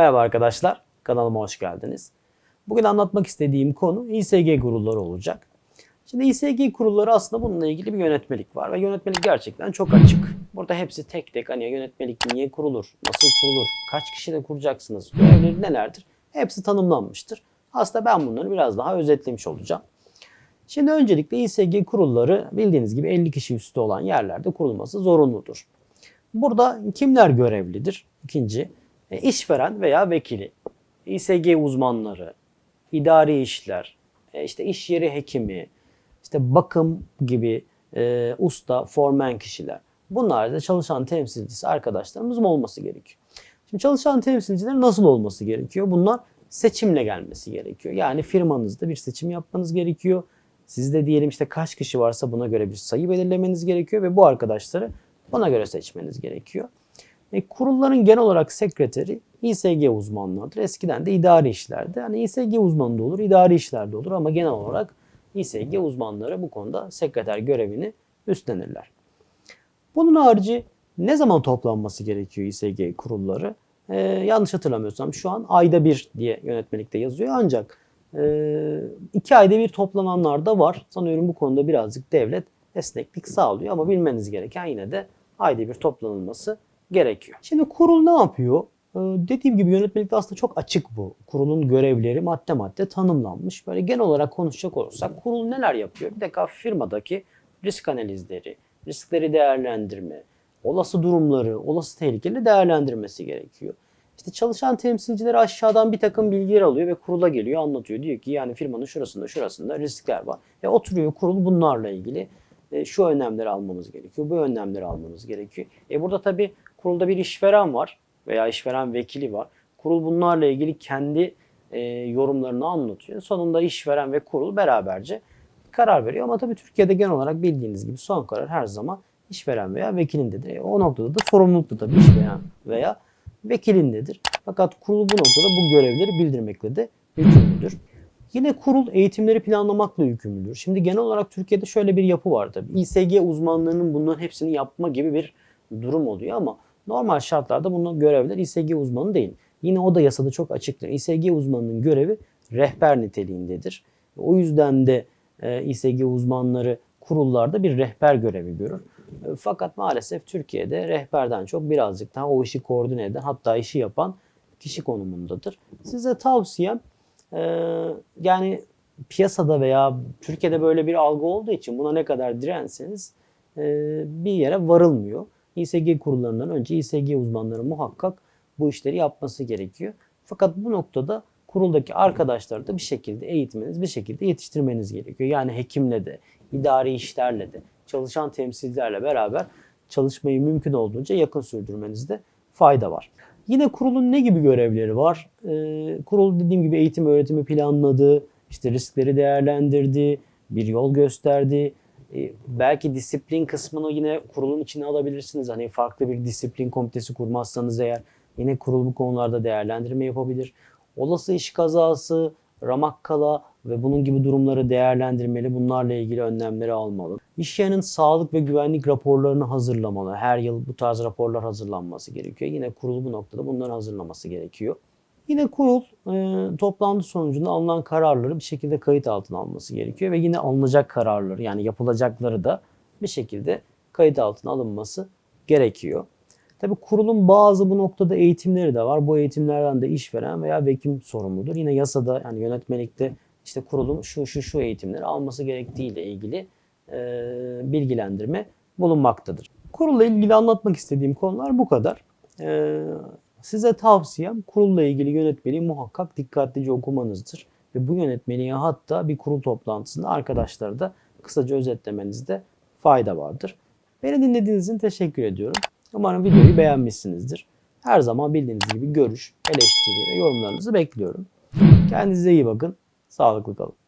Merhaba arkadaşlar, kanalıma hoş geldiniz. Bugün anlatmak istediğim konu İSG kurulları olacak. Şimdi İSG kurulları aslında bununla ilgili bir yönetmelik var ve yönetmelik gerçekten çok açık. Burada hepsi tek tek hani yönetmelik niye kurulur, nasıl kurulur, kaç kişiyle kuracaksınız, görevleri nelerdir hepsi tanımlanmıştır. Aslında ben bunları biraz daha özetlemiş olacağım. Şimdi öncelikle İSG kurulları bildiğiniz gibi 50 kişi üstü olan yerlerde kurulması zorunludur. Burada kimler görevlidir? İkinci, işveren veya vekili, İSG uzmanları, idari işler, e, işte iş yeri hekimi, işte bakım gibi e, usta, formen kişiler. Bunlar da çalışan temsilcisi arkadaşlarımızın olması gerekiyor. Şimdi çalışan temsilciler nasıl olması gerekiyor? Bunlar seçimle gelmesi gerekiyor. Yani firmanızda bir seçim yapmanız gerekiyor. Sizde diyelim işte kaç kişi varsa buna göre bir sayı belirlemeniz gerekiyor ve bu arkadaşları buna göre seçmeniz gerekiyor. E, kurulların genel olarak sekreteri İSG uzmanlarıdır. Eskiden de idari işlerde. Hani İSG uzmanı da olur, idari işlerde olur ama genel olarak İSG uzmanları bu konuda sekreter görevini üstlenirler. Bunun harici ne zaman toplanması gerekiyor İSG kurulları? Ee, yanlış hatırlamıyorsam şu an ayda bir diye yönetmelikte yazıyor ancak e, iki ayda bir toplananlar da var. Sanıyorum bu konuda birazcık devlet esneklik sağlıyor ama bilmeniz gereken yine de ayda bir toplanılması gerekiyor. Şimdi kurul ne yapıyor? Ee, Dediğim gibi yönetmelikte aslında çok açık bu. Kurulun görevleri madde madde tanımlanmış. Böyle genel olarak konuşacak olursak kurul neler yapıyor? Bir defa firmadaki risk analizleri, riskleri değerlendirme, olası durumları, olası tehlikeleri değerlendirmesi gerekiyor. İşte çalışan temsilcileri aşağıdan bir takım bilgiler alıyor ve kurula geliyor anlatıyor. Diyor ki yani firmanın şurasında şurasında riskler var. Ve oturuyor kurul bunlarla ilgili e, şu önlemleri almamız gerekiyor, bu önlemleri almamız gerekiyor. E burada tabii kurulda bir işveren var veya işveren vekili var. Kurul bunlarla ilgili kendi e, yorumlarını anlatıyor. Sonunda işveren ve kurul beraberce karar veriyor. Ama tabii Türkiye'de genel olarak bildiğiniz gibi son karar her zaman işveren veya vekilindedir. E, o noktada da sorumluluk da tabii işveren veya vekilindedir. Fakat kurul bu noktada bu görevleri bildirmekle de yükümlüdür. Yine kurul eğitimleri planlamakla yükümlüdür. Şimdi genel olarak Türkiye'de şöyle bir yapı var tabii. İSG uzmanlarının bunların hepsini yapma gibi bir durum oluyor ama normal şartlarda bunun görevler İSG uzmanı değil. Yine o da yasada çok açıktır. İSG uzmanının görevi rehber niteliğindedir. O yüzden de e, İSG uzmanları kurullarda bir rehber görevi görür. E, Fakat maalesef Türkiye'de rehberden çok birazcık daha o işi koordine eden hatta işi yapan kişi konumundadır. Size tavsiyem e, yani piyasada veya Türkiye'de böyle bir algı olduğu için buna ne kadar direnseniz bir yere varılmıyor. İSG kurullarından önce İSG uzmanları muhakkak bu işleri yapması gerekiyor. Fakat bu noktada kuruldaki arkadaşları da bir şekilde eğitmeniz, bir şekilde yetiştirmeniz gerekiyor. Yani hekimle de, idari işlerle de, çalışan temsilcilerle beraber çalışmayı mümkün olduğunca yakın sürdürmenizde fayda var. Yine kurulun ne gibi görevleri var? Ee, kurul dediğim gibi eğitim öğretimi planladı, işte riskleri değerlendirdi, bir yol gösterdi. Ee, belki disiplin kısmını yine kurulun içine alabilirsiniz. Hani farklı bir disiplin komitesi kurmazsanız eğer yine kurul bu konularda değerlendirme yapabilir. Olası iş kazası, ramak kala ve bunun gibi durumları değerlendirmeli. Bunlarla ilgili önlemleri almalı. İş yerinin sağlık ve güvenlik raporlarını hazırlamalı. Her yıl bu tarz raporlar hazırlanması gerekiyor. Yine kurul bu noktada bunları hazırlaması gerekiyor. Yine kurul e, toplantı sonucunda alınan kararları bir şekilde kayıt altına alması gerekiyor ve yine alınacak kararları yani yapılacakları da bir şekilde kayıt altına alınması gerekiyor. Tabi kurulun bazı bu noktada eğitimleri de var. Bu eğitimlerden de işveren veya vekil sorumludur. Yine yasada yani yönetmelikte işte kurulun şu şu şu eğitimleri alması gerektiği ile ilgili e, bilgilendirme bulunmaktadır. Kurulla ilgili anlatmak istediğim konular bu kadar. E, size tavsiyem kurulla ilgili yönetmeliği muhakkak dikkatlice okumanızdır. Ve bu yönetmeliği hatta bir kurul toplantısında arkadaşlara da kısaca özetlemenizde fayda vardır. Beni dinlediğiniz için teşekkür ediyorum. Umarım videoyu beğenmişsinizdir. Her zaman bildiğiniz gibi görüş, eleştiri ve yorumlarınızı bekliyorum. Kendinize iyi bakın. Sağlıklı kalın.